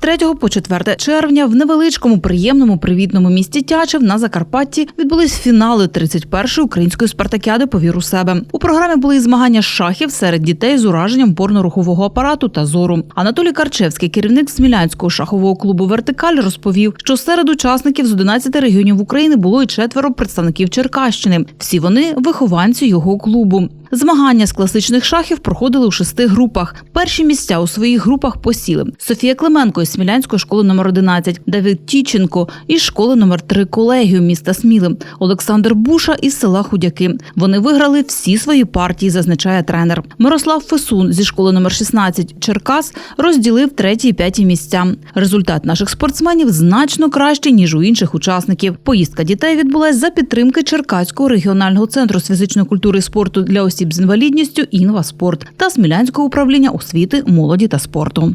3 по 4 червня в невеличкому приємному привітному місті Тячев на Закарпатті відбулись фінали 31-ї української спартакіади по віру себе. У програмі були і змагання шахів серед дітей з ураженням порно-рухового апарату та зору. Анатолій Карчевський, керівник Смілянського шахового клубу Вертикаль, розповів, що серед учасників з 11 регіонів України було і четверо представників Черкащини. Всі вони вихованці його клубу. Змагання з класичних шахів проходили у шести групах. Перші місця у своїх групах посіли Софія Клименко із Смілянської школи номер 11, Давид Тіченко із школи номер 3 колегію міста Сміли, Олександр Буша із села Худяки. Вони виграли всі свої партії, зазначає тренер. Мирослав Фесун зі школи номер 16 Черкас розділив треті і п'яті місця. Результат наших спортсменів значно кращий ніж у інших учасників. Поїздка дітей відбулась за підтримки Черкаського регіонального центру з фізичної культури і спорту для осіб з інвалідністю «Інваспорт» та Смілянського управління освіти, молоді та спорту.